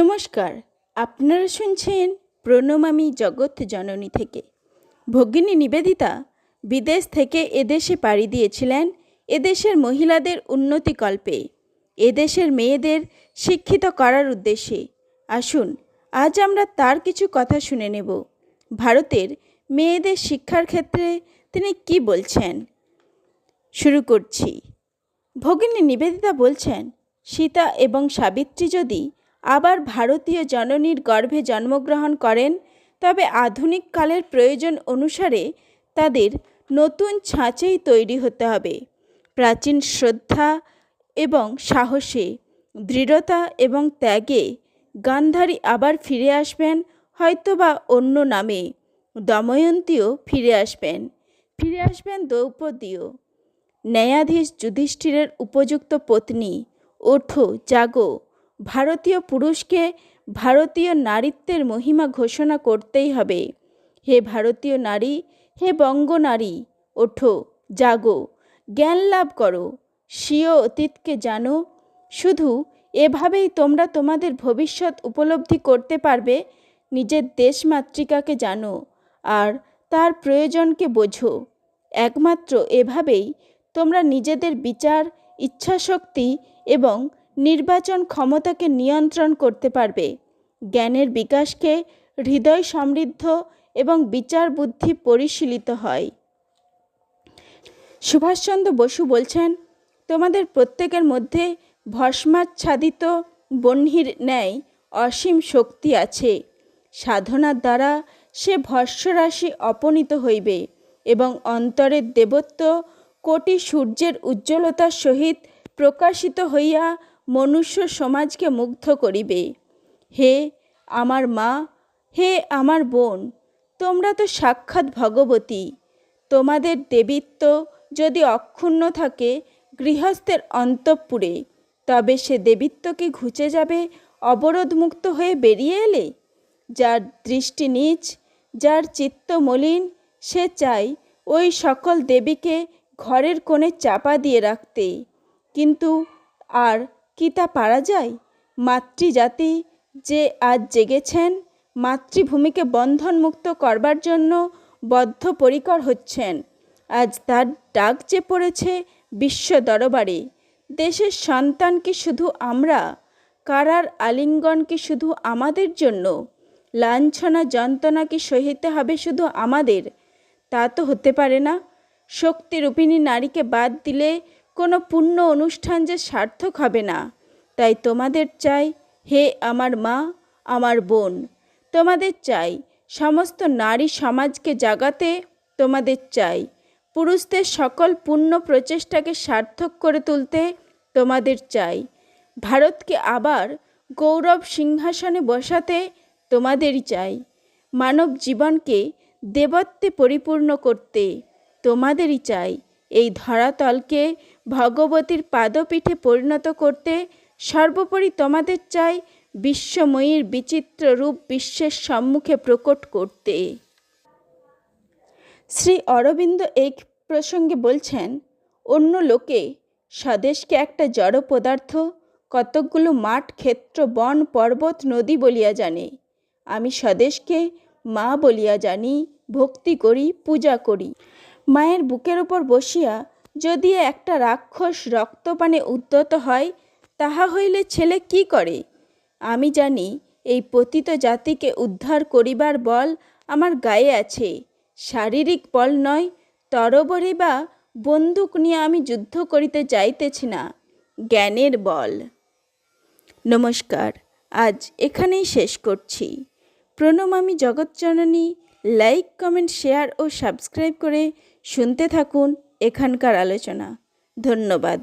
নমস্কার, আপনারা শুনছেন প্রণমামি জগৎ জননী থেকে। ভগিনী নিবেদিতা বিদেশ থেকে এদেশে পাড়ি দিয়েছিলেন এদেশের মহিলাদের উন্নতিকল্পে এদেশের মেয়েদের শিক্ষিত করার উদ্দেশ্যে। আসুন, আজ আমরা তার কিছু কথা শুনে নেব। ভারতের মেয়েদের শিক্ষার ক্ষেত্রে তিনি কি বলছেন? শুরু করছি। ভগিনী নিবেদিতা বলছেন, সীতা এবং সাবিত্রী যদি আবার ভারতীয় জননীর গর্ভে জন্মগ্রহণ করেন, তবে আধুনিক কালের প্রয়োজন অনুসারে তাদের নতুন ছাঁচেই তৈরি হতে হবে। প্রাচীন শ্রদ্ধা এবং সাহসে, দৃঢ়তা এবং ত্যাগে গান্ধারী আবার ফিরে আসবেন, হয়তোবা অন্য নামে। দময়ন্তীও ফিরে আসবেন। ফিরে আসবেন দ্রৌপদীও। ন্যায়াধীশ যুধিষ্ঠিরের উপযুক্ত পত্নী, ওঠো, জাগো। ভারতীয় পুরুষকে ভারতীয় নারীত্বের মহিমা ঘোষণা করতেই হবে। হে ভারতীয় নারী, হে বঙ্গ নারী, ওঠো, জাগো, জ্ঞান লাভ করো, স্বীয় অতীতকে জানো। শুধু এভাবেই তোমরা তোমাদের ভবিষ্যৎ উপলব্ধি করতে পারবে, নিজের দেশমাতৃকাকে জানো, আর তার প্রয়োজনকে বোঝো। একমাত্র এভাবেই তোমরা নিজেদের বিচার, ইচ্ছাশক্তি এবং নির্বাচন ক্ষমতাকে নিয়ন্ত্রণ করতে পারবে। জ্ঞানের বিকাশকে হৃদয় সমৃদ্ধ এবং বিচার বুদ্ধি পরিশীলিত হয়। সুভাষচন্দ্র বসু বলছেন, তোমাদের প্রত্যেকের মধ্যে ভস্মাচ্ছাদিত বহ্নির ন্যায় অসীম শক্তি আছে। সাধনার দ্বারা সে ভস্যরাশি অপনীত হইবে এবং অন্তরের দেবত্ব কোটি সূর্যের উজ্জ্বলতার সহিত প্রকাশিত হইয়া মনুষ্য সমাজকে মুগ্ধ করিবে। হে আমার মা, হে আমার বোন, তোমরা তো সাক্ষাৎ ভগবতী। তোমাদের দেবীত্ব যদি অক্ষুণ্ণ থাকে গৃহস্থের অন্তঃপুরে, তবে সে দেবীত্ব কি ঘুচে যাবে, অবরোধমুক্ত হয়ে বেরিয়ে এলে? যার দৃষ্টি নিচ, যার চিত্ত মলিন, সে চাই ওই সকল দেবীকে ঘরের কোণে চাপা দিয়ে রাখতে। কিন্তু আর কি তা পারা যায়? মাতৃজাতি যে আজ জেগেছেন, মাতৃভূমিকে বন্ধনমুক্ত করবার জন্য বদ্ধপরিকর হচ্ছেন। আজ তার ডাক যে পড়েছে বিশ্ব দরবারে, দেশের সন্তান কি শুধু আমরা? কারার আলিঙ্গন কি শুধু আমাদের জন্য? লাঞ্ছনা যন্ত্রণা কি সহিতে হবে শুধু আমাদের? তা তো হতে পারে না। শক্তিরূপিণী নারীকে বাদ দিলে কোনো পূর্ণ অনুষ্ঠান যে সার্থক হবে না। তাই তোমাদের চাই, হে আমার মা, আমার বোন। তোমাদের চাই, সমস্ত নারী সমাজকে জাগাতে তোমাদের চাই। পুরুষদের সকল পূর্ণ প্রচেষ্টাকে সার্থক করে তুলতে তোমাদের চাই। ভারতকে আবার গৌরব সিংহাসনে বসাতে তোমাদেরই চাই। মানব জীবনকে দেবত্বে পরিপূর্ণ করতে তোমাদেরই চাই। এই ধরাতলকে ভগবতীর পাদপীঠে পরিণত করতে সর্বোপরি তোমাদের চাই বিশ্বময়ীর বিচিত্র রূপ বিশ্বের সম্মুখে প্রকট করতে। শ্রী অরবিন্দ এই প্রসঙ্গে বলছেন, অন্য লোকে স্বদেশকে একটা জড় পদার্থ, কতকগুলো মাঠ, ক্ষেত্র, বন, পর্বত, নদী বলিয়া জানে। আমি স্বদেশকে মা বলিয়া জানি, ভক্তি করি, পূজা করি। মায়ের বুকের ওপর বসিয়া যদি একটা রাক্ষস রক্তপানে উদ্যত হয়, তাহা হইলে ছেলে কি করে? আমি জানি, এই পতিত জাতিকে উদ্ধার করিবার বল আমার গায়ে আছে। শারীরিক বল নয়, তরবরে বা বন্দুক নিয়ে আমি যুদ্ধ করিতে যাইতেছি না। জ্ঞানের বল। নমস্কার, আজ এখানেই শেষ করছি। প্রণমামী জগৎজননী লাইক, কমেন্ট, শেয়ার ও সাবস্ক্রাইব করে শুনতে থাকুন। এখানকার আলোচনা। ধন্যবাদ।